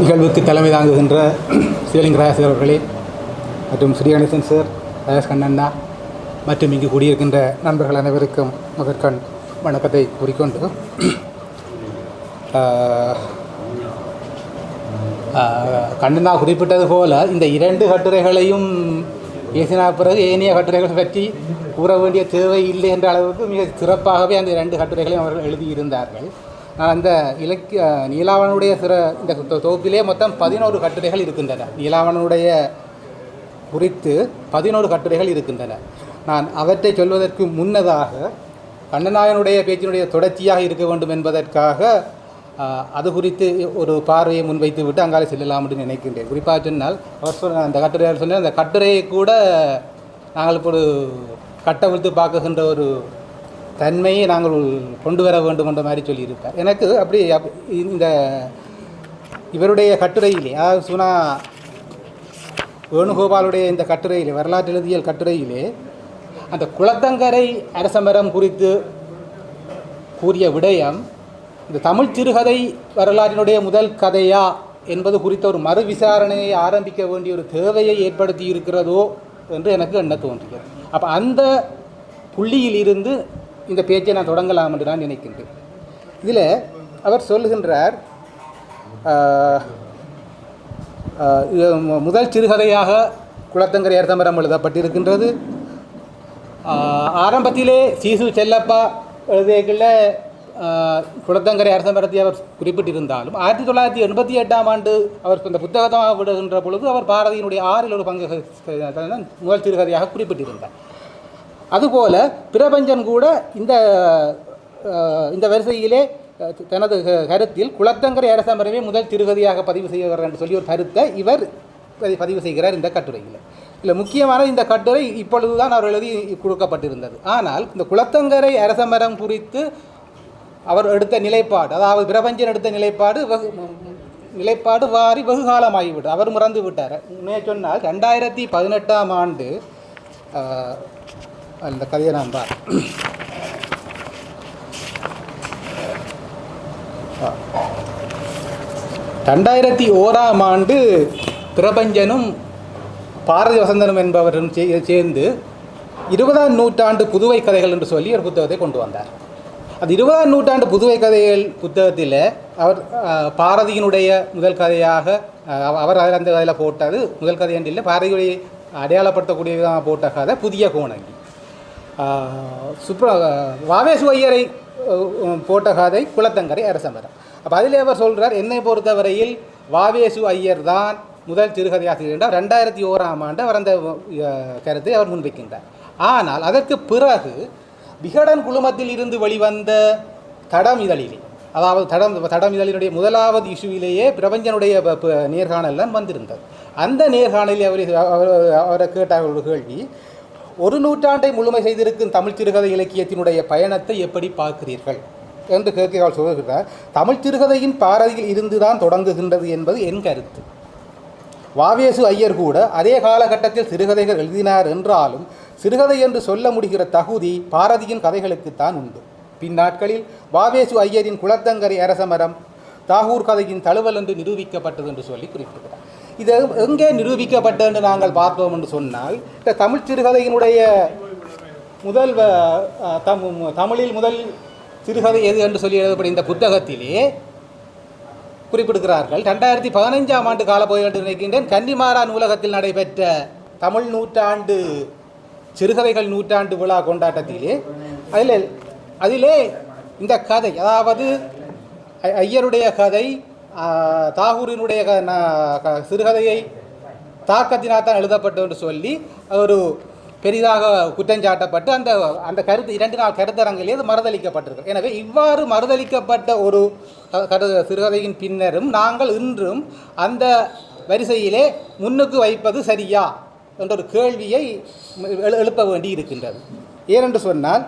நிகழ்வுக்கு தலைமை தாங்குகின்ற சிவலிங்கராஜ் அவர்களே மற்றும் ஸ்ரீ கணேசன் சார் ராஜேஷ் கண்ணண்ணா மற்றும் இங்கு கூடியிருக்கின்ற நண்பர்கள் அனைவருக்கும் முதற்கண் வணக்கத்தை கூறிக்கொண்டு கண்ணண்ணா குறிப்பிட்டது போல இந்த இரண்டு கட்டுரைகளையும் பேசின பிறகு ஏனைய கட்டுரைகள் பற்றி கூற வேண்டிய தேவை இல்லை என்ற அளவுக்கு மிக சிறப்பாகவே அந்த இரண்டு கட்டுரைகளையும் அவர்கள் எழுதியிருந்தார்கள். அந்த இலக்கிய நீலாவனுடைய சிற இந்த தொகுப்பிலே மொத்தம் பதினோரு கட்டுரைகள் இருக்கின்றன. நீலாவனுடைய குறித்து பதினோரு கட்டுரைகள் இருக்கின்றன. நான் அவற்றை சொல்வதற்கு முன்னதாக கண்ணநாயனுடைய பேச்சினுடைய தொடர்ச்சியாக இருக்க வேண்டும் என்பதற்காக அது குறித்து ஒரு பார்வையை முன்வைத்து விட்டு அங்காலே செல்லலாம் என்று நினைக்கின்றேன். குறிப்பாக சொன்னால் அவர் சொன்ன அந்த கட்டுரையாளர் சொன்ன அந்த கட்டுரையை கூட நாங்கள் இப்பொழுது கட்டவிழ்த்து பார்க்குகின்ற ஒரு தன்மையை நாங்கள் கொண்டு வர வேண்டும் என்ற மாதிரி சொல்லியிருப்பார் எனக்கு அப்படி அப்- இந்த இவருடைய கட்டுரையிலே அதாவது சுனா வேணுகோபாலுடைய இந்த கட்டுரையிலே வரலாற்று எழுதியல் கட்டுரையிலே அந்த குளத்தங்கரை அரசமரம் குறித்து கூறிய விடயம் இந்த தமிழ் சிறுகதை வரலாற்றினுடைய முதல் கதையா என்பது குறித்த ஒரு மறு விசாரணையை ஆரம்பிக்க வேண்டிய ஒரு தேவையை ஏற்படுத்தி இருக்கிறதோ என்று எனக்கு எண்ண தோன்றியது. அப்போ அந்த புள்ளியில் இருந்து இந்த பேச்சை நான் தொடங்கலாம் என்று நான் நினைக்கின்றேன். இதில் அவர் சொல்லுகின்றார் முதல் சிறுகதையாக குளத்தங்கரை ஏர்தம்பரம் எழுதப்பட்டிருக்கின்றது. ஆரம்பத்திலே சீசு செல்லப்பா எழுதியக்குள்ள குளத்தங்கரை அரசமரத்தை அவர் குறிப்பிட்டிருந்தாலும் ஆயிரத்தி தொள்ளாயிரத்தி எண்பத்தி எட்டாம் ஆண்டு அவர் இந்த புத்தகமாக விடுகின்ற பொழுது அவர் பாரதியினுடைய ஆறில் ஒரு பங்கு முதல் சிறுகதையாக குறிப்பிட்டிருந்தார். அதுபோல பிரபஞ்சன் கூட இந்த இந்த வரிசையிலே தனது க- கருத்தில் குளத்தங்கரை அரசமரமே முதல் திருகதியாக பதிவு செய்கிறார் என்று சொல்லி ஒரு கருத்தை இவர் பதிவு செய்கிறார் இந்த கட்டுரையில். இல்லை முக்கியமான இந்த கட்டுரை இப்பொழுது தான் அவர் எழுதி கொடுக்கப்பட்டிருந்தது. ஆனால் இந்த குளத்தங்கரை அரசமரம் குறித்து அவர் எடுத்த நிலைப்பாடு அதாவது பிரபஞ்சன் எடுத்த நிலைப்பாடு வெகு- நிலைப்பாடு வாரி வெகுகாலமாகிவிட்டது. அவர் மறந்து விட்டார். உண்மையை சொன்னால் ரெண்டாயிரத்தி பதினெட்டாம் ஆண்டு அந்த கதையை நான் பா ரெண்டாயிரத்தி ஓராம் ஆண்டு பிரபஞ்சனும் பாரதி வசந்தனும் என்பவரும் சே- சேர்ந்து இருபதாம் நூற்றாண்டு புதுவை கதைகள் என்று சொல்லி ஒரு புத்தகத்தை கொண்டு வந்தார். அது இருபதாம் நூற்றாண்டு புதுவை கதைகள் புத்தகத்தில் அவர் பாரதியினுடைய முதல் கதையாக அவர் அதில் அந்த கதையில் போட்டது முதல் கதை என்று இல்லை பாரதியுடைய அடையாளப்படுத்தக்கூடிய விதமாக போட்ட கதை புதிய கோணங்கி. சுப்ர வாவேசு ஐயரை போட்ட கதை குளத்தங்கரை அரசமரம். அப்போ அதில் அவர் சொல்கிறார் என்னை பொறுத்தவரையில் வாவேசு ஐயர் தான் முதல் சிறுகதை ஆசிரியர் ரெண்டாயிரத்தி ஓராம் ஆண்டு அவர் அந்த கருத்தை அவர் முன்வைக்கின்றார். ஆனால் அதற்கு பிறகு விகடன் குழுமத்தில் இருந்து வெளிவந்த தடம் இதழிலே அதாவது தடம் தடம் இதழினுடைய முதலாவது இஷ்யூவிலேயே பிரபஞ்சனுடைய நேர்காணல் தான் வந்திருந்தது. அந்த நேர்காணலில் அவர் அவரை கேட்டார் ஒரு கேள்வி ஒரு நூற்றாண்டை முழுமை செய்திருக்கும் தமிழ் சிறுகதை இலக்கியத்தினுடைய பயணத்தை எப்படி பார்க்கிறீர்கள்? என்று கேட்க சொல்கிறார் தமிழ் சிறுகதையின் பாரதியில் இருந்துதான் தொடங்குகின்றது என்பது என் கருத்து. வாவேசு ஐயர் கூட அதே காலகட்டத்தில் சிறுகதைகள் எழுதினார் என்றாலும் சிறுகதை என்று சொல்ல முடிகிற தகுதி பாரதியின் கதைகளுக்குத்தான் உண்டு. பின்னாட்களில் வாவேசு ஐயரின் குளத்தங்கரை அரசமரம் தாகூர் கதையின் தழுவல் என்று நிரூபிக்கப்பட்டது என்று சொல்லி குறிப்பிடுகிறார். இது எங்கே நிரூபிக்கப்பட்டது என்று நாங்கள் பார்த்தோம் என்று சொன்னால் இந்த தமிழ் சிறுகதையினுடைய முதல் வ- தம் தமிழில் முதல் சிறுகதை எது என்று சொல்லி எழுதப்படும் இந்த புத்தகத்திலே குறிப்பிடுகிறார்கள் ரெண்டாயிரத்தி பதினைஞ்சாம் ஆண்டு காலப்பகுதி என்று நினைக்கின்றேன் கன்னிமாரா நூலகத்தில் நடைபெற்ற தமிழ் நூற்றாண்டு சிறுகதைகள் நூற்றாண்டு விழா கொண்டாட்டத்திலே அதில் அதிலே இந்த கதை அதாவது ஐ- ஐயருடைய கதை தாகூரினுடைய க- ந- சிறுகதையை தாக்கத்தினால் தான் எழுதப்பட்டது என்று சொல்லி ஒரு பெரிதாக குற்றஞ்சாட்டப்பட்டு அந்த அந்த கருத்து இரண்டு நாள் கருத்தரங்கிலே அது மறுதளிக்கப்பட்டிருக்கு. எனவே இவ்வாறு மறுதளிக்கப்பட்ட ஒரு கரு சிறுகதையின் பின்னரும் நாங்கள் இன்றும் அந்த வரிசையிலே முன்னுக்கு வைப்பது சரியா என்ற ஒரு கேள்வியை எழு- எழுப்ப வேண்டி இருக்கின்றது. ஏனென்று சொன்னால்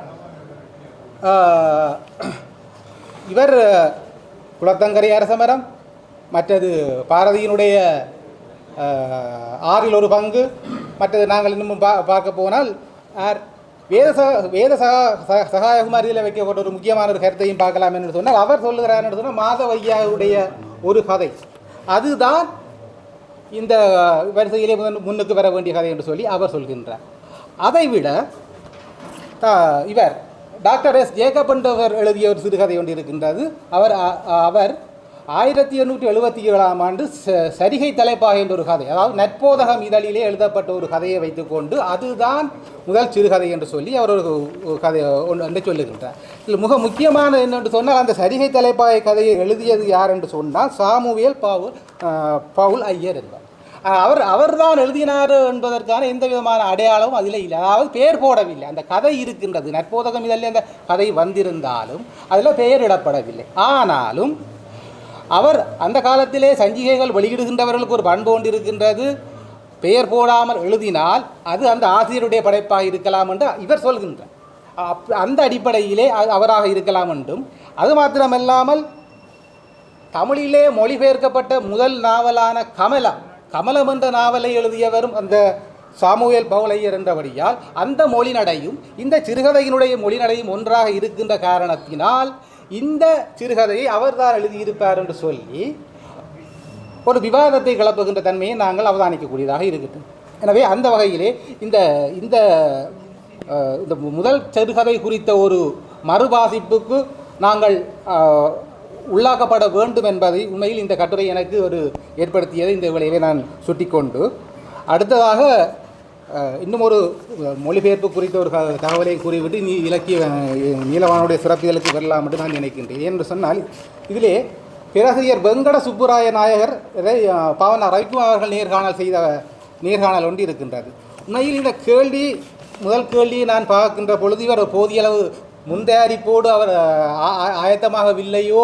இவர் குளத்தங்கரை அரசமரம் மற்றது பாரதியினுடைய ஆறில் ஒரு பங்கு மற்றது நாங்கள் இன்னும் பா பார்க்க போனால் ஆர் வேத சக வேத சகா ச- சகாயகுமாரியில் வைக்கப்பட்ட ஒரு முக்கியமான ஒரு கருத்தையும் பார்க்கலாம் என்று சொன்னால் அவர் சொல்லுகிறார் என்று சொன்னால் மாதவையாவுடைய ஒரு கதை. அதுதான் இந்த வரிசையிலே முன்னுக்கு வர வேண்டிய கதை என்று சொல்லி அவர் சொல்கின்றார். அதைவிட விட இவர் டாக்டர் எஸ். ஜேக்கப் என்றவர் எழுதிய ஒரு சிறுகதை ஒன்று இருக்கின்றது. அவர் அ- அவர் ஆயிரத்தி எண்ணூற்றி எழுபத்தி ஏழாம் ஆண்டு ச- சரிகை தலைப்பாக என்ற ஒரு கதை. அதாவது நற்போதகம் இதழிலே எழுதப்பட்ட ஒரு கதையை வைத்துக்கொண்டு அதுதான் முதல் சிறுகதை என்று சொல்லி அவர் ஒரு கதை ஒன்று என்று சொல்லுகின்றார். இதில் மிக முக்கியமான என்னென்று சொன்னால் அந்த சரிகை தலைப்பாய கதையை எழுதியது யார் என்று சொன்னால் சாமுவேல் பவுல் பவுல் ஐயர் என்பார் அவர் அவர் அவர்தான் எழுதினார் என்பதற்கான எந்த விதமான அடையாளமும் அதில் இல்லை. அதாவது பெயர் போடவில்லை. அந்த கதை இருக்கின்றது. நற்போதகம் இதில் அந்த கதை வந்திருந்தாலும் அதில் பெயரிடப்படவில்லை ஆனாலும் அவர் அந்த காலத்திலே சஞ்சிகைகள் வெளியிடுகின்றவர்களுக்கு ஒரு பண்பு ஒன்று இருக்கின்றது. பெயர் போடாமல் எழுதினால் அது அந்த ஆசிரியருடைய படைப்பாக இருக்கலாம் என்று இவர் சொல்கின்றார். அப்- அந்த அடிப்படையிலே அவராக இருக்கலாம் என்றும். அது மாத்திரமல்லாமல் தமிழிலே மொழிபெயர்க்கப்பட்ட முதல் நாவலான கமலம் கமலம் என்ற நாவலை எழுதியவரும் அந்த சாமுவேல் பவுலையர் என்றபடியால் அந்த மொழிநடையும் இந்த சிறுகதையினுடைய மொழிநடையும் ஒன்றாக இருக்கின்ற காரணத்தினால் இந்த சிறுகதையை அவர்தான் எழுதியிருப்பார் என்று சொல்லி ஒரு விவாதத்தை கிளப்புகின்ற தன்மையை நாங்கள் அவதானிக்கக்கூடியதாக இருக்கட்டும் எனவே அந்த வகையிலே இந்த இந்த இந்த முதல் சிறுகதை குறித்த ஒரு மறுபாசிப்புக்கு நாங்கள் உள்ளாக்கப்பட வேண்டும் என்பதை உண்மையில் இந்த கட்டுரை எனக்கு ஒரு ஏற்படுத்தியதை இந்த விளைவை நான் சுட்டிக்கொண்டு அடுத்ததாக இன்னும் ஒரு மொழிபெயர்ப்பு குறித்த ஒரு க- தகவலை கூறிவிட்டு நீ இலக்கிய நீலவானுடைய சிறப்பியலுக்கு வரலாம் என்று நான் நினைக்கின்றேன். என்று சொன்னால் இதிலே பேராசிரியர் வெங்கட சுப்புராய நாயகர் பாவனா ரவிக்குமார் அவர்கள் நேர்காணல் செய்த நேர்காணல் ஒன்று இருக்கின்றது. உண்மையில் இந்த கேள்வி முதல் கேள்வியை நான் பார்க்கின்ற பொழுது இவர் போதிய அளவு முன்தயாரிப்போடு அவர் ஆ- ஆ- ஆயத்தமாகவில்லையோ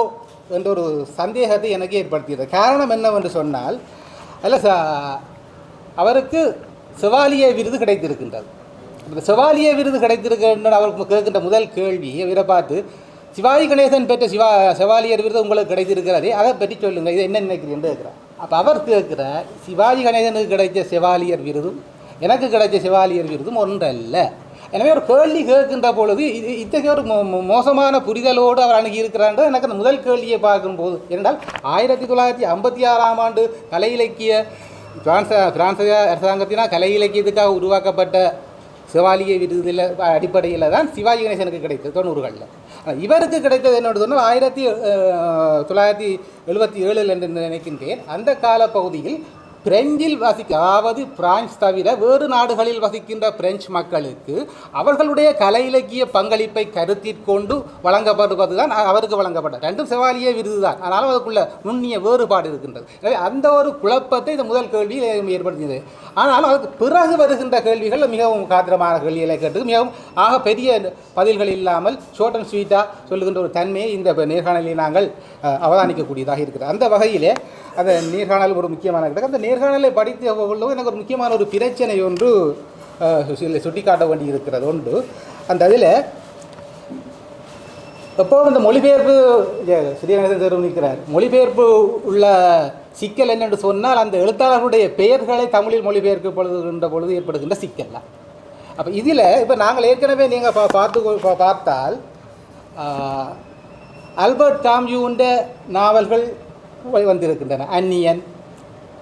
என்ற ஒரு சந்தேகத்தை எனக்கு ஏற்படுத்தியது. காரணம் என்னவென்று சொன்னால் அல்ல ச அவருக்கு செவாலிய விருது கிடைத்திருக்கின்றது. இந்த செவாலிய விருது கிடைத்திருக்கின்ற அவருக்கு கேட்கின்ற முதல் கேள்வி இவரை பார்த்து சிவாஜி கணேசன் பெற்ற சிவா செவாலியர் விருது உங்களுக்கு கிடைத்திருக்கிறதே. அதை பற்றி சொல்லுங்கள் இதை என்ன நினைக்கிறீங்கன்னு கேட்குறார். அப்போ அவர் கேட்குற சிவாஜி கணேசனுக்கு கிடைத்த செவாலியர் விருதும் எனக்கு கிடைச்ச செவாலியர் விருதும் ஒன்றல்ல. எனவே ஒரு கேள்வி கேட்கின்ற பொழுது இது இத்தகைய ஒரு மோ- மோசமான புரிதலோடு அவர் அணுகி இருக்கிறான்ற எனக்கு அந்த முதல் கேள்வியை பார்க்கும்போது ஏனென்றால் ஆயிரத்தி தொள்ளாயிரத்தி ஐம்பத்தி ஆறாம் ஆண்டு கலை இலக்கிய பிரான்ஸ் பிரான்ஸ் அரசாங்கத்தினால் கலை இலக்கியத்துக்காக உருவாக்கப்பட்ட சிவாலிய விருதில் அடிப்படையில் தான் சிவாஜி கணேசனுக்கு கிடைத்தது தொண்ணூறுகளில். இவருக்கு கிடைத்தது என்னோட சொன்னால் ஆயிரத்தி தொள்ளாயிரத்தி எழுபத்தி ஏழில் என்று நினைக்கின்றேன். அந்த காலப்பகுதியில் பிரெஞ்சில் வசிக்க அதாவது பிரான்ஸ் தவிர வேறு நாடுகளில் வசிக்கின்ற பிரெஞ்சு மக்களுக்கு அவர்களுடைய கலை இலக்கிய பங்களிப்பை கருத்திற்கொண்டு வழங்கப்படுவது தான் அவருக்கு வழங்கப்பட்டது. ரெண்டும் செவாலிய விருது தான் அதனால் அதுக்குள்ள நுண்ணிய வேறுபாடு இருக்கின்றது. எனவே அந்த ஒரு குழப்பத்தை இந்த முதல் கேள்வியில் ஏற்படுத்தியது. ஆனாலும் அதுக்கு பிறகு வருகின்ற கேள்விகள் மிகவும் காத்திரமான கேள்விகளை கேட்டு மிகவும் ஆக பெரிய பதில்கள் இல்லாமல் ஷோர்ட் அண்ட் ஸ்வீட்டாக சொல்லுகின்ற ஒரு தன்மையை இந்த நேர்காணலில் நாங்கள் அவதானிக்கக்கூடியதாக இருக்கிறது. அந்த வகையிலே அந்த நேர்காணல் ஒரு முக்கியமான அந்த நேர்காணலை படித்து பொழுது எனக்கு ஒரு முக்கியமான ஒரு பிரச்சனை ஒன்று சுட்டிக்காட்ட வேண்டி இருக்கிறது ஒன்று அந்த அதில் எப்போதும் இந்த மொழிபெயர்ப்பு ஸ்ரீகணேசன் தெரிவிக்கிறார். மொழிபெயர்ப்பு உள்ள சிக்கல் என்னென்று சொன்னால் அந்த எழுத்தாளர்களுடைய பெயர்களை தமிழில் மொழிபெயர்க்க பொழுதுகின்ற பொழுது ஏற்படுகின்ற சிக்கல் தான். அப்போ இதில் இப்போ நாங்கள் ஏற்கனவே நீங்கள் பா பார்த்து பார்த்தால் அல்பர்ட் ஆல்பர்ட் காம்யூண்ட நாவல்கள் வந்திருக்கின்றன. அன்னியன்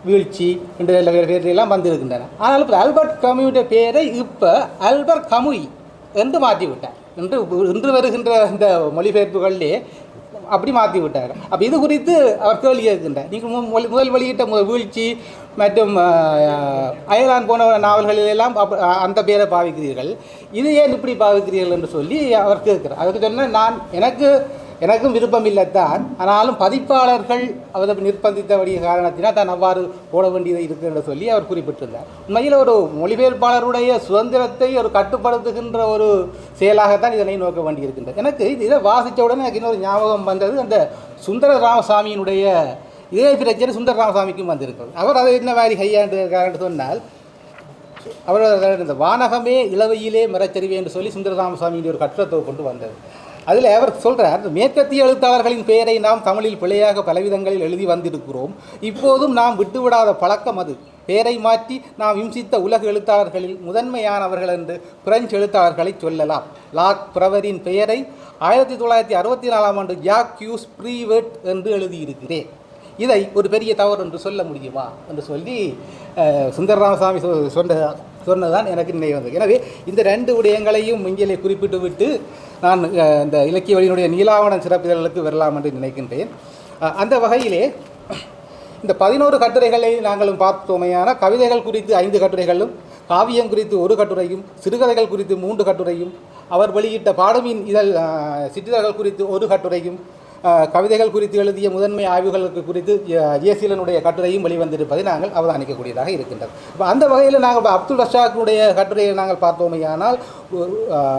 வீழ்ச்சி என்ற பேரெல்லாம் வந்திருக்கின்றன. ஆனால் இப்போ ஆல்பர்ட் கம்யூட பேரை இப்போ ஆல்பர்ட் கமுய் என்று மாற்றி விட்டார் இன்று இன்று வருகின்ற இந்த மொழிபெயர்ப்புகளிலே அப்படி மாற்றி விட்டார் அப்போ இது குறித்து அவர் கேள்வி கேட்கின்றார். நீங்கள் மு- முதல் வெளியிட்ட மு- வீழ்ச்சி மற்றும் அயலான் போன நாவல்களில் எல்லாம் அந்த பேரை பாவிக்கிறீர்கள். இது ஏன் இப்படி பாவிக்கிறீர்கள் என்று சொல்லி அவர் கேட்கிறார். அதுக்கு சொன்னால் நான் எனக்கு எனக்கும் விருப்பம் இல்லைத்தான் ஆனாலும் பதிப்பாளர்கள் அவர் நிர்பந்தித்தபடிய காரணத்தினால் தான் அவ்வாறு போட வேண்டியது இருக்குது என்று சொல்லி அவர் குறிப்பிட்டிருந்தார். உண்மையில் ஒரு மொழிபெயர்ப்பாளருடைய சுதந்திரத்தை ஒரு கட்டுப்படுத்துகின்ற ஒரு செயலாகத்தான் இதனை நோக்க வேண்டியிருக்கின்றது. எனக்கு இது இதை வாசித்த உடனே எனக்கு இன்னொரு ஞாபகம் வந்தது. அந்த சுந்தர ராமசாமியினுடைய இதே பிரச்சனை சுந்தர ராமசாமிக்கும் வந்திருக்கிறது. அவர் அதை என்ன மாதிரி கையாண்டு சொன்னால் அவர் இந்த வானகமே இளவையிலே மரச்சரிவே என்று சொல்லி சுந்தரராமசாமியின் ஒரு கட்டுரத்தை கொண்டு வந்தது. அதில் அவர் சொல்கிறார் மேற்கத்திய எழுத்தாளர்களின் பெயரை நாம் தமிழில் பிழையாக பலவிதங்களில் எழுதி வந்திருக்கிறோம். இப்போதும் நாம் விட்டுவிடாத பழக்கம் அது. பெயரை மாற்றி நாம் விம்சித்த உலக எழுத்தாளர்களில் முதன்மையானவர்கள் என்று பிரெஞ்சு எழுத்தாளர்களை சொல்லலாம். லாக் பிரவரின் பெயரை ஆயிரத்தி தொள்ளாயிரத்தி அறுபத்தி நாலாம் ஆண்டு ஜாக் கியூஸ் ப்ரீவெட் என்று எழுதியிருக்கிறேன். இதை ஒரு பெரிய தவறு என்று சொல்ல முடியுமா? என்று சொல்லி சுந்தர ராமசாமி சொ சொன்ன சொன்னதான் எனக்கு நினைவு வந்தது எனவே இந்த ரெண்டு விடயங்களையும் இங்கே குறிப்பிட்டு விட்டு நான் இந்த இலக்கிய வழியினுடைய நீலாவணம் சிறப்பிதழ்களுக்கு வரலாம் என்று நினைக்கின்றேன். அந்த வகையிலே இந்த பதினோரு கட்டுரைகளை நாங்களும் பார்த்தோமையான கவிதைகள் குறித்து ஐந்து கட்டுரைகளும் காவியம் குறித்து ஒரு கட்டுரையும் சிறுகதைகள் குறித்து மூன்று கட்டுரையும் அவர் வெளியிட்ட பாடமின் இதழ் சிற்றிதழ்கள் குறித்து ஒரு கட்டுரையும் கவிதைகள் குறித்து எழுதிய முதன்மை ஆய்வுகளுக்கு குறித்து ஜேசிலனுடைய கட்டுரையும் வெளிவந்திருப்பதை நாங்கள் அவதானிக்கக்கூடியதாக இருக்கின்றது. இப்போ அந்த வகையில் நாங்கள் அப்துல் ரஷாக்குடைய கட்டுரையை நாங்கள் பார்த்தோமையானால்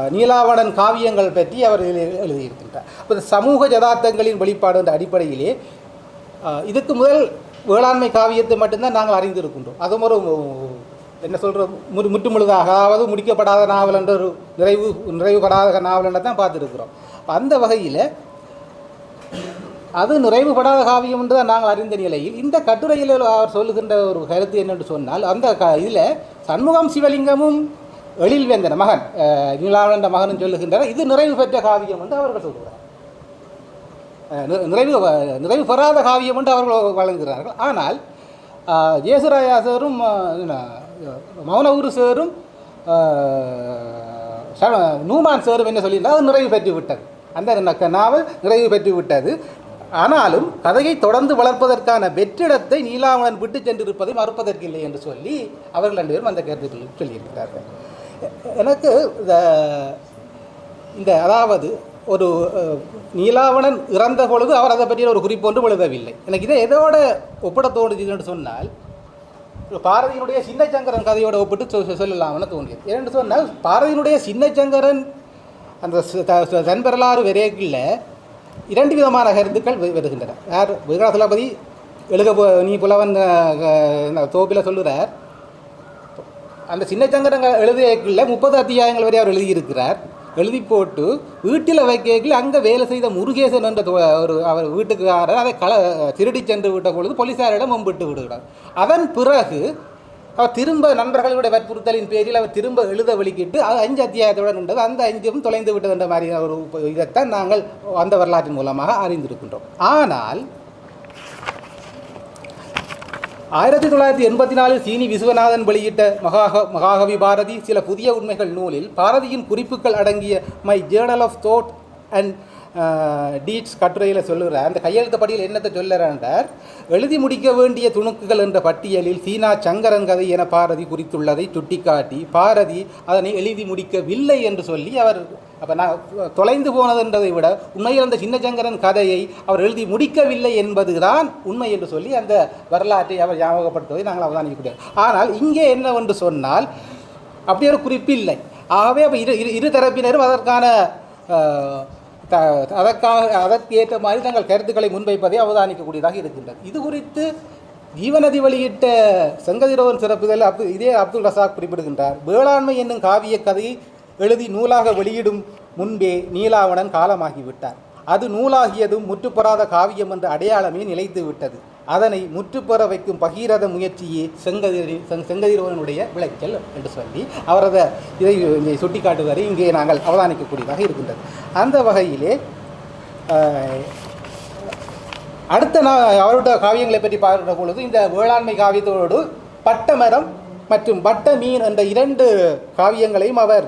நீலாவணன் காவியங்கள் பற்றி அவர் எழுதி- எழுதியிருக்கின்றார். இப்போ சமூக ஜதார்த்தங்களின் வெளிப்பாடு என்ற அடிப்படையிலே இதுக்கு முதல் வேளாண்மை காவியத்தை மட்டும்தான் நாங்கள் அறிந்திருக்கின்றோம். அதுவும் ஒரு என்ன சொல்கிறோம் முற்று முற்றுமுழுதாக அதாவது முடிக்கப்படாத நாவல் என்ற ஒரு நிறைவு நிறைவுபடாத நாவல் என்ற தான் பார்த்துருக்குறோம். அந்த வகையில் அது நிறைவுபடாத காவியம் என்று தான் நாங்கள் அறிந்த நிலையில் இந்த கட்டுரையில் அவர் சொல்லுகின்ற ஒரு கருத்து என்னென்று சொன்னால் அந்த க இதில் சண்முகம் சிவலிங்கமும் எழில்வேந்தன் மகன் அஹ், மகனும் சொல்லுகின்றனர். இது நிறைவு பெற்ற காவியம் என்று அவர்கள் சொல்கிறார் நிறைவு நிறைவு பெறாத காவியம் என்று அவர்கள் வழங்குகிறார்கள். ஆனால் ஜேசுராயா சேரும் மௌன என்ன, மௌனகுரு நூமான் சேரும் என்ன சொல்லியிருந்தால் அது நிறைவு பெற்று விட்டது அந்த ந- நாவல் நிறைவு பெற்று விட்டது ஆனாலும் கதையை தொடர்ந்து வளர்ப்பதற்கான வெற்றிடத்தை நீலாவணன் விட்டு சென்றிருப்பதை மறுப்பதற்கில்லை என்று சொல்லி அவர்கள் ரெண்டு பேரும் அந்த கருத்துக்களை சொல்லியிருக்கிறார்கள். எனக்கு இந்த இந்த அதாவது ஒரு நீலாவணன் இறந்த பொழுது அவர் அதை பற்றிய ஒரு குறிப்பு ஒன்று எழுதவில்லை. எனக்கு இதை எதோட ஒப்பிட தோணுச்சுன்னு சொன்னால் ஒரு பாரதியினுடைய சின்னச்சங்கரன் கதையோட ஒப்பிட்டு சொ- சொல்லலாம்னு தோன்றியது. ஏன்னு சொன்னால் பாரதியினுடைய சின்னச்சங்கரன் அந்த ச- த- ச- இரண்டு விதமான கருத்துக்கள் வருகின்றன. யார்? விகடாசலபதி எழுக போ- நீ புலவன் தோப்பில் சொல்லுகிறார் அந்த சின்னச்சங்கரங்க எழுதியக்குள்ள முப்பது அத்தியாயங்கள் வரை அவர் எழுதியிருக்கிறார். எழுதி போட்டு வீட்டில் வைக்கல அங்கே வேலை செய்த முருகேசன் என்ற ஒரு அவர் வீட்டுக்காரர் அதை கள திருடி சென்று விட்ட பொழுது போலீஸாரிடம் மும்பிட்டு விடுகிறார். அதன் பிறகு அவர் திரும்ப நண்பர்களுடைய வற்புறுத்தலின் பேரில் அவர் திரும்ப எழுத வெளிக்கிட்டு அது அஞ்சு அத்தியாயத்துடன் இருந்தது அந்த அஞ்சும் தொலைந்து விட்டது என்ற மாதிரி ஒரு இதைத்தான் நாங்கள் அந்த வரலாற்றின் மூலமாக அறிந்திருக்கின்றோம். ஆனால் ஆயிரத்தி தொள்ளாயிரத்தி எண்பத்தி நாலில் சீனி விஸ்வநாதன் வெளியிட்ட மகாக மகாகவி பாரதி சில புதிய உண்மைகள் நூலில் பாரதியின் குறிப்புகள் அடங்கிய my journal of thought and deeds கட்டுரையில் சொல்லுகிறார். அந்த கையெழுத்து படியில் என்னத்தை சொல்லுறாண்டார் எழுதி முடிக்க வேண்டிய துணுக்குகள் என்ற பட்டியலில் சீனா சங்கரன் கதை என பாரதி குறித்துள்ளதை சுட்டிக்காட்டி பாரதி அதனை எழுதி முடிக்கவில்லை என்று சொல்லி அவர் அப்போ நான் தொலைந்து போனதுன்றதை விட உண்மையில் அந்த சின்னச்சங்கரன் கதையை அவர் எழுதி முடிக்கவில்லை என்பதுதான் உண்மை என்று சொல்லி அந்த வரலாற்றை அவர் ஞாபகப்படுத்துவதை நாங்கள் அவதானிக்கக்கூடியது ஆனால் இங்கே என்னவென்று சொன்னால் அப்படி ஒரு குறிப்பு இல்லை. ஆகவே அப்போ இரு இரு இரு தரப்பினரும் அதற்கான த அதற்காக அதற்கு ஏற்ற மாதிரி தங்கள் கருத்துக்களை முன்வைப்பதை அவதானிக்கக்கூடியதாக இருக்கின்றது. இது குறித்து ஜீவநதி வெளியிட்ட செங்கதிரோவன் சிறப்புதல் அப்து இதே அப்துல் ரசாக் குறிப்பிடுகின்றார். வேளாண்மை என்னும் காவிய கதையை எழுதி நூலாக வெளியிடும் முன்பே நீலாவணன் காலமாகிவிட்டார். அது நூலாகியதும் முற்றுப்பெறாத காவியம் என்ற அடையாளமே நிலைத்து விட்டது. அதனை முற்றுப்பெற வைக்கும் பகீரத முயற்சியே செங்கதிரி செங் செங்கதிரோவனுடைய விளைச்சல் என்று சொல்லி அவரது இதை சுட்டிக்காட்டுவதை இங்கே நாங்கள் அவதானிக்கக்கூடியதாக இருக்கின்றது. அந்த வகையிலே அடுத்த நான் அவருடைய காவியங்களை பற்றி பார்க்கிற பொழுது இந்த வேளாண்மை காவியத்தோடு பட்டமரம் மற்றும் பட்ட மீன் என்ற இரண்டு காவியங்களையும் அவர்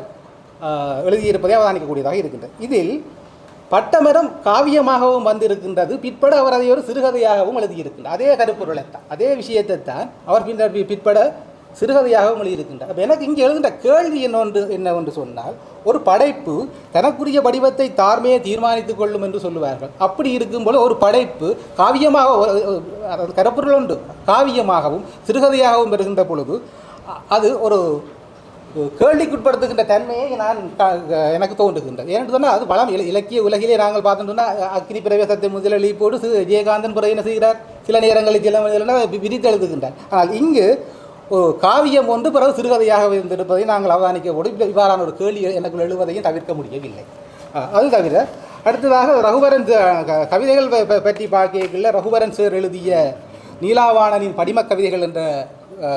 எழுதியிருப்பதை அவதானிக்கக்கூடியதாக இருக்கின்றது. இதில் பட்டமரம் காவியமாகவும் வந்திருக்கின்றது. பிற்பட அவர் அதை ஒரு சிறுகதையாகவும் எழுதியிருக்கின்றார். அதே கருப்பொருளைத்தான் அதே விஷயத்தை தான் அவர் பின்னர் பிற்பட சிறுகதையாகவும் எழுதியிருக்கின்றார். அப்போ எனக்கு இங்கே எழுதுகின்ற கேள்வி என்னொன்று என்னவென்று சொன்னால் ஒரு படைப்பு தனக்குரிய வடிவத்தை தார்மையே தீர்மானித்துக் கொள்ளும் என்று சொல்லுவார்கள். அப்படி இருக்கும்போது ஒரு படைப்பு காவியமாக ஒரு- அதாவது கருப்பொருள் உண்டு. காவியமாகவும் சிறுகதையாகவும் வருகின்ற பொழுது அ- அது ஒரு கேள்விக்குட்படுத்துகின்ற தன்மையை நான் எனக்கு தோன்றுகின்றது. ஏன்னு சொன்னால் அது பலம் இல- இலக்கிய உலகிலே நாங்கள் பார்த்தோம்னா அக்னி பிரவேசத்தை முதலளிப்போடு சிறு ஜெயகாந்தன் பிறகு என்ன செய்கிறார்? சில நேரங்களில் சில மனிதர்கள் விரித்து எழுதுகின்றார். ஆனால் இங்கு ஒரு காவியம் ஒன்று பிறகு சிறுகதையாக இருந்திருப்பதை நாங்கள் அவதானிக்க முடியும் இவ்வாறான ஒரு கேள்வி எனக்கு எழுவதையும் தவிர்க்க முடியவில்லை. அது தவிர அடுத்ததாக ரகுவரன் க- கவிதைகள் பற்றி பார்க்கல ரகுவரன் சார் எழுதிய நீலாவாணனின் படிமக் கவிதைகள் என்ற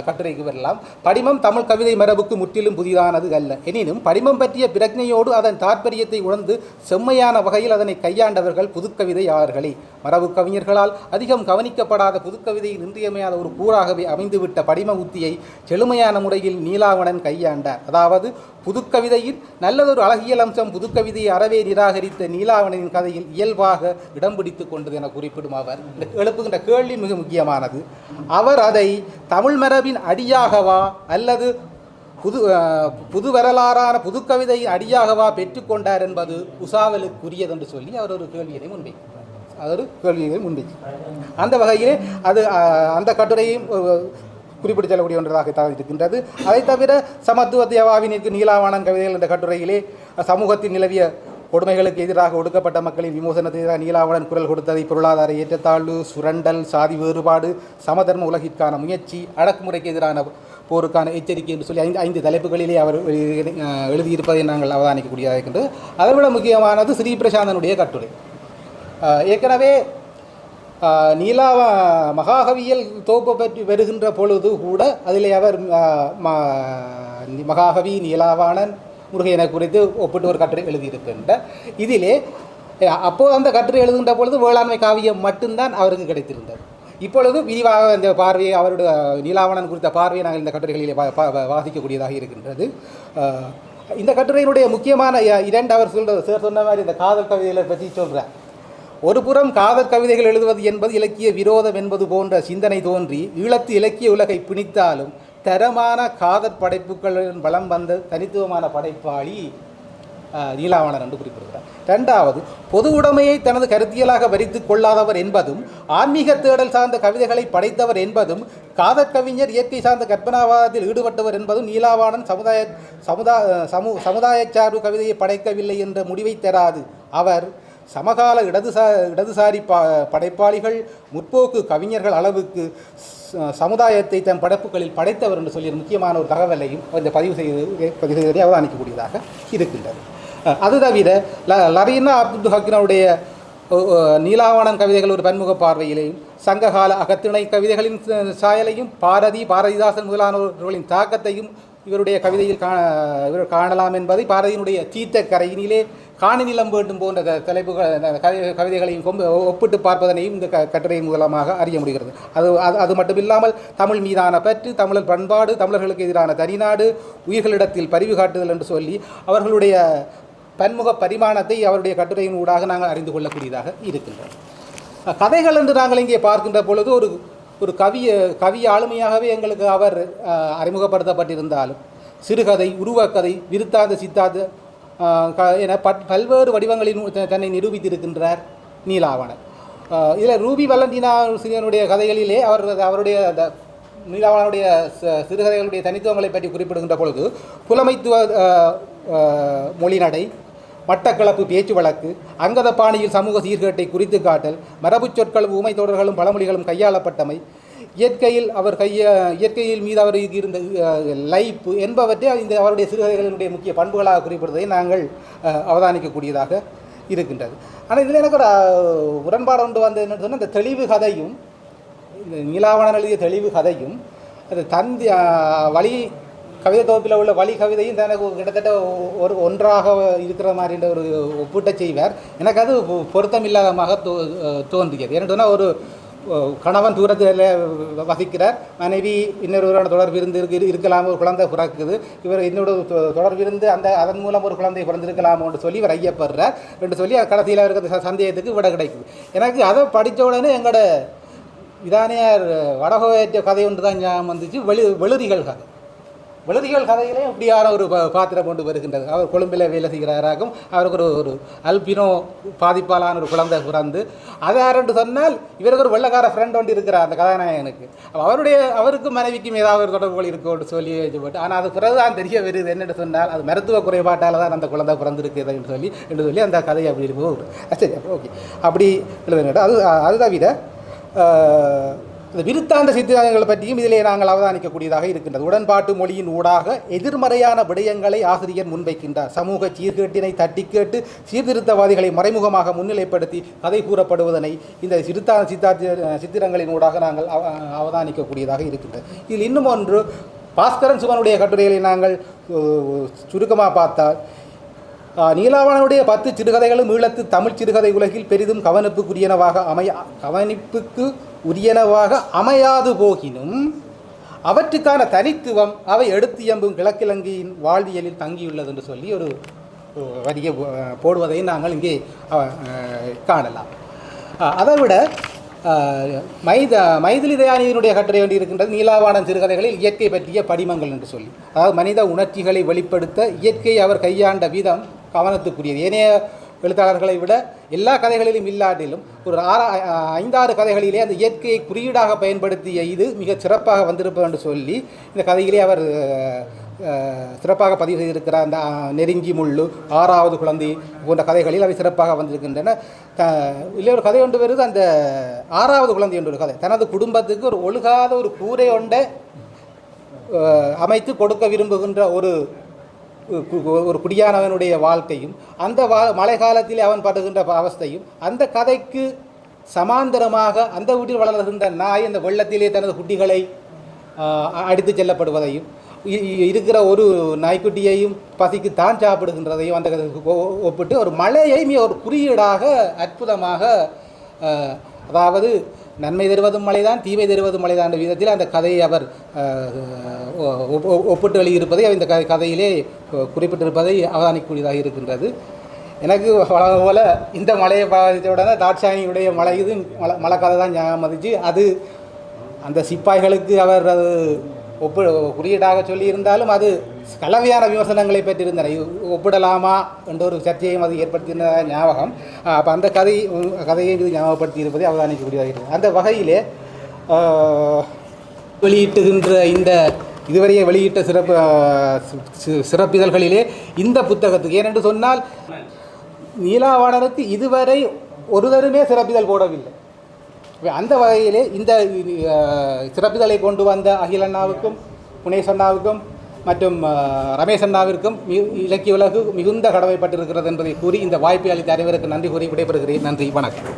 கட்டுரைக்கு வரலாம். படிமம் தமிழ் கவிதை மரபுக்கு முற்றிலும் புதிதானது அல்ல. எனினும் படிமம் பற்றிய பிரஜையோடு அதன் தாற்பயத்தை உணர்ந்து செம்மையான வகையில் அதனை கையாண்டவர்கள் புதுக்கவிதை ஆர்களே மரபு கவிஞர்களால் அதிகம் கவனிக்கப்படாத புதுக்கவிதையின் இன்றியமையாத ஒரு கூறாகவே அமைந்துவிட்ட படிம உத்தியை செழுமையான முறையில் நீலாவணன் கையாண்டார். அதாவது புதுக்கவிதையின் நல்லதொரு அழகியல் அம்சம் புதுக்கவிதையை அறவே நிராகரித்த நீலாவணனின் கதையில் இயல்பாக இடம் பிடித்து கொண்டது என குறிப்பிடும் அவர். எழுப்புகின்ற கேள்வி மிக முக்கியமானது. அவர் அதை தமிழ் மரபின் அடியாகவா அல்லது புது புது வரலாறான புதுக்கவிதையின் அடியாகவா பெற்றுக்கொண்டார் என்பது உசாவலுக்குரியது என்று சொல்லி அவர் ஒரு கேள்வியை முன்வைக்கிறார். அது ஒரு கேள்வியை முன்வைக்கிறார். அந்த வகையிலே அது அந்த கட்டுரையும் குறிப்பிட்டு செல்லக்கூடிய ஒன்றதாக இருக்கின்றது அதை தவிர சமத்துவ தேவாவினிற்கு நீலாவாணன் கவிதைகள் என்ற கட்டுரையிலே சமூகத்தில் நிலவிய கொடுமைகளுக்கு எதிராக ஒடுக்கப்பட்ட மக்களின் விமோசனத்தை எதிராக நீலாவணன் குரல் கொடுத்ததை பொருளாதார ஏற்றத்தாழ்வு சுரண்டல் சாதி வேறுபாடு சமதர்ம உலகிற்கான முயற்சி அடக்குமுறைக்கு எதிரான போருக்கான எச்சரிக்கை என்று சொல்லி ஐந்து ஐந்து தலைப்புகளிலே அவர் எழுதி- எழுதியிருப்பதை நாங்கள் அவதானிக்கக்கூடியதாக இருக்கின்றது. அதை விட முக்கியமானது ஸ்ரீ பிரசாந்தனுடைய கட்டுரை. ஏற்கனவே நீலாவ மகாகவியல் தோப்பு பற்றி வருகின்ற பொழுது கூட அதிலே அவர் ம- மகாகவி நீலாவாணன் முருகையனை குறித்து ஒப்பிட்டு ஒரு கட்டுரை எழுதியிருக்கின்ற இதிலே அப்போது அந்த கட்டுரை எழுதுகின்ற பொழுது வேளாண்மை காவியம் மட்டும்தான் அவருக்கு கிடைத்திருந்தது. இப்பொழுது விரிவாக இந்த பார்வையை அவருடைய நீலாவணன் குறித்த பார்வையை நாங்கள் இந்த கட்டுரைகளில் வாசிக்கக்கூடியதாக இருக்கின்றது. இந்த கட்டுரையினுடைய முக்கியமான இரண்டு அவர் சொல்கிற சார் சொன்ன மாதிரி இந்த காதல் கவிதைகளை பற்றி சொல்கிறார் ஒரு புறம் காதல் கவிதைகள் எழுதுவது என்பது இலக்கிய விரோதம் என்பது போன்ற சிந்தனை தோன்றி ஈழத்து இலக்கிய உலகை பிணித்தாலும் தரமான காதற் படைப்புகளுடன் வளம் வந்த தனித்துவமான படைப்பாளி நீலாவணர் என்று குறிப்பிடுகிறார். ரெண்டாவது பொது உடைமையை தனது கருத்தியலாக வரித்து கொள்ளாதவர் என்பதும் ஆன்மீக தேடல் சார்ந்த கவிதைகளை படைத்தவர் என்பதும் காதற் கவிஞர் இயற்கை சார்ந்த கற்பனாவாதத்தில் ஈடுபட்டவர் என்பதும் நீலாவாணன் சமுதாய சமுதா சமு சமுதாய சார்பு கவிதையை படைக்கவில்லை என்ற முடிவை தராது. அவர் சமகால இடதுசா இடதுசாரி பா படைப்பாளிகள் முற்போக்கு கவிஞர்கள் அளவுக்கு சமுதாயத்தை தன் படைப்புகளில் படைத்தவர் என்று சொல்லி முக்கியமான ஒரு தகவலையும் இந்த பதிவு செய்து பதிவு செய்வதை அவதானிக்கக்கூடியதாக இருக்கின்றது. அது தவிர ல லரீனா அப்துல் ஹக்கினுடைய நீலாவணம் கவிதைகள் ஒரு பன்முக பார்வையிலையும் சங்ககால அகத்திணை கவிதைகளின் சாயலையும் பாரதி பாரதிதாசன் முதலானவர்களின் தாக்கத்தையும் இவருடைய கவிதையில் கா இவர் காணலாம் என்பதை பாரதியினுடைய தீர்த்த கரையினிலே காணி நிலம் வேண்டும் போன்ற தலைப்புகள் கவிதைகளையும் கொம்பு ஒப்பிட்டு பார்ப்பதனையும் இந்த க கட்டுரையின் மூலமாக அறிய முடிகிறது. அது அது அது மட்டும் இல்லாமல் தமிழ் மீதான பற்று தமிழர் பண்பாடு தமிழர்களுக்கு எதிரான தனிநாடு உயிர்களிடத்தில் பரிவு காட்டுதல் என்று சொல்லி அவர்களுடைய பன்முக பரிமாணத்தை அவருடைய கட்டுரையின் ஊடாக நாங்கள் அறிந்து கொள்ளக்கூடியதாக இருக்கின்றோம் கதைகள் என்று நாங்கள் இங்கே பார்க்கின்ற பொழுது ஒரு ஒரு கவிய கவிய ஆளுமையாகவே எங்களுக்கு அவர் அறிமுகப்படுத்தப்பட்டிருந்தாலும் சிறுகதை உருவக்கதை விருத்தாந்த சித்தாந்த க- என பட் பல்வேறு வடிவங்களில் தன்னை நிரூபித்திருக்கின்றார் நீலாவணன். இதில் ரூபி வல்லந்தினா சிறியனுடைய கதைகளிலே அவர் அவருடைய அந்த நீலாவணனுடைய ச- சிறுகதைகளுடைய தனித்துவங்களை பற்றி குறிப்பிடுகின்ற பொழுது புலமைத்துவ மொழிநடை மட்டக்களப்பு பேச்சு வழக்கு அங்கத பாணியில் சமூக சீர்கேட்டை குறித்து காட்டல் மரபுச் சொற்களும் ஊமை தொடர்களும் பழமொழிகளும் கையாளப்பட்டமை. இயற்கையில் அவர் கைய இயற்கையில் மீது அவர் இருந்த லைப்பு என்பவற்றை இந்த அவருடைய சிறுகதைகளினுடைய முக்கிய பண்புகளாக குறிப்பிடுவதை நாங்கள் அவதானிக்கக்கூடியதாக இருக்கின்றது. ஆனால் இதில் எனக்கு ஒரு உடன்பாடு முரண்பாடு ஒன்று வந்து என்னன்னு சொன்னால் இந்த தெளிவு கதையும் இந்த நீலாவணன் எழுதிய தெளிவு கதையும் அது தந்தி வழி கவிதை தொகுப்பில் உள்ள வழி கவிதையும் தனக்கு கிட்டத்தட்ட ஒரு ஒன்றாக இருக்கிற மாதிரின்ற ஒரு ஒப்பிட்ட செய்வார். எனக்கு அது பொ- பொருத்தமில்லாதமாக தோ அஹ் தோன்றியது. ஏன்னு சொன்னால் ஒரு கணவன் தூரத்தில் வசிக்கிறார். மனைவி இன்னொருவரோட தொடர்பு இருந்து இருக்கு இருக்கலாம் ஒரு குழந்தை பிறக்குது. இவர் இன்னொரு தொ- தொடர்பு இருந்து அந்த அதன் மூலம் ஒரு குழந்தை பிறந்திருக்கலாமோன்னு சொல்லி இவர் ஐயப்படுறார். என்று சொல்லி கடைசியில் இருக்கிற ச- சந்தேகத்துக்கு விட கிடைக்குது. எனக்கு அதை படித்த உடனே எங்களோட இதானியார் வடகோயற்ற கதை ஒன்று தான் ஞாபகம் வந்துச்சு. வெளி வெளிரிகள் கதை. வெளிரிகள் கதையிலே அப்படியான ஒரு பாத்திரம் கொண்டு வருகின்றது. அவர் கொழும்பில் வேலை செய்கிறாராகும். அவருக்கு ஒரு ஒரு அல்பினோ பாதிப்பாலான ஒரு குழந்தை பிறந்து அதை யாரென்று சொன்னால் இவருக்கு ஒரு வெள்ளக்கார ஃப்ரெண்ட் ஒன்று இருக்கிறார் அந்த கதாநாயகனுக்கு. அவருடைய அவருக்கும் மனைவிக்கும் ஏதாவது ஒரு தொடர்புகள் இருக்கும்னு சொல்லி வச்சுப்பட்டு ஆனால் அது பிறகு தான் தெரிய வருது. என்னென்னு சொன்னால் அது மருத்துவ குறைபாட்டால் தான் அந்த குழந்தை பிறந்திருக்குதுன்னு சொல்லி என்று சொல்லி அந்த கதை அப்படி இருக்கும் சரி ஓகே. அப்படி எழுதுனது அது அது தவிர இந்த அந்த விருத்தாந்த சித்தாந்தங்கள் பற்றியும் இதிலே நாங்கள் அவதானிக்கக்கூடியதாக இருக்கின்றது. உடன்பாட்டு மொழியின் ஊடாக எதிர்மறையான விடயங்களை ஆசிரியர் முன்வைக்கின்றார். சமூக சீர்கேட்டினை தட்டி கேட்டு சீர்திருத்தவாதிகளை மறைமுகமாக முன்னிலைப்படுத்தி கதை கூறப்படுவதனை இந்த சிறுத்தாந்த சித்தாந்த சித்திரங்களின் ஊடாக நாங்கள் அவ- அவதானிக்கக்கூடியதாக இருக்கின்றது. இதில் இன்னும் ஒன்று பாஸ்கரன் சிவனுடைய கட்டுரைகளை நாங்கள் சுருக்கமாக பார்த்தால் நீலாவணனுடைய பத்து சிறுகதைகளும் ஈழத்து தமிழ் சிறுகதை உலகில் பெரிதும் கவனிப்புக்குரியனவாக அமைய கவனிப்புக்கு உரியனவாக அமையாது போகினும் அவற்றுக்கான தனித்துவம் அவை எடுத்து எம்பும் கிழக்கிழங்கையின் வாழ்வியலில் தங்கியுள்ளது என்று சொல்லி ஒரு வரியை போ- போடுவதை நாங்கள் இங்கே காணலாம். அதை விட மைத மைதிலி தயானியினுடைய கட்டுரை வேண்டி இருக்கின்றது நீலாவாணன் சிறுகதைகளில் இயற்கை பற்றிய படிமங்கள் என்று சொல்லி. அதாவது மனித உணர்ச்சிகளை வெளிப்படுத்த இயற்கையை அவர் கையாண்ட விதம் கவனத்துக்குரியது. ஏனைய எழுத்தாளர்களை விட எல்லா கதைகளிலும் இல்லாட்டிலும் ஒரு ஆறா ஐந்தாறு கதைகளிலே அந்த இயற்கையை குறியீடாக பயன்படுத்திய இது மிகச் சிறப்பாக வந்திருப்பது என்று சொல்லி இந்த கதையிலே அவர் சிறப்பாக பதிவு செய்திருக்கிறார். அந்த நெருங்கி முள்ளு ஆறாவது குழந்தை போன்ற கதைகளில் அவை சிறப்பாக வந்திருக்கின்றன. த இல்லை ஒரு கதை ஒன்று வருது. அந்த ஆறாவது குழந்தை என்ற ஒரு கதை. தனது குடும்பத்துக்கு ஒரு ஒழுகாத ஒரு கூரை ஒன்றை அமைத்து கொடுக்க விரும்புகின்ற ஒரு ஒரு குடியானவனுடைய வாழ்க்கையும் அந்த வா மழை காலத்தில் அவன் படுகின்ற அவஸ்தையும் அந்த கதைக்கு சமாந்தரமாக அந்த வீட்டில் வளர்கின்ற நாய் அந்த வெள்ளத்திலே தனது குட்டிகளை அடித்து செல்லப்படுவதையும் இருக்கிற ஒரு நாய்க்குட்டியையும் பசிக்கு தான் சாப்பிடுகின்றதையும் அந்த கதைக்கு ஒப்பிட்டு ஒரு மழையை ஒரு குறியீடாக அற்புதமாக அதாவது நன்மை தருவதும் மழைதான் தீமை தருவதும் மழைதான் என்ற விதத்தில் அந்த கதையை அவர் ஒ- ஒ- ஒப்பிட்டு வெளியிருப்பதை இந்த க கதையிலே குறிப்பிட்டிருப்பதை அவதானிக்கக்கூடியதாக இருக்கின்றது. எனக்கு வழங்க போல் இந்த மலையை பாதித்த தான் தாட்சாயினியுடைய மலை இது மலை மலை கதை தான் ஞாபகம் வந்துச்சு. அது அந்த சிப்பாய்களுக்கு அவர் அது ஒப்பு குறியீடாக சொல்லியிருந்தாலும் அது கலவையான விமர்சனங்களை பெற்றிருந்தன. ஒப்பிடலாமா? என்ற ஒரு சர்ச்சையும் அது ஏற்படுத்தின ஞாபகம். அப்போ அந்த கதை கதையை இது ஞாபகப்படுத்தி இருப்பதை அவதானிக்கக்கூடியதாக இருக்கிறது அந்த வகையிலே வெளியிட்டுகின்ற இந்த இதுவரையே வெளியிட்ட சிறப்பு சிறப்பிதழ்களிலே இந்த புத்தகத்துக்கு ஏனென்று சொன்னால் நீலாவாணருக்கு இதுவரை ஒருவருமே சிறப்பிதழ் போடவில்லை. அந்த வகையிலே இந்த சிறப்பிதழை கொண்டு வந்த அகிலண்ணாவுக்கும் புனேஷ் அண்ணாவுக்கும் மற்றும் ரமேஷ் அண்ணாவிற்கும் இலக்கிய உலகு மிகுந்த கடமைப்பட்டிருக்கிறது என்பதை கூறி இந்த வாய்ப்பை அளித்த அனைவருக்கு நன்றி கூறி விடைபெறுகிறேன். நன்றி வணக்கம்.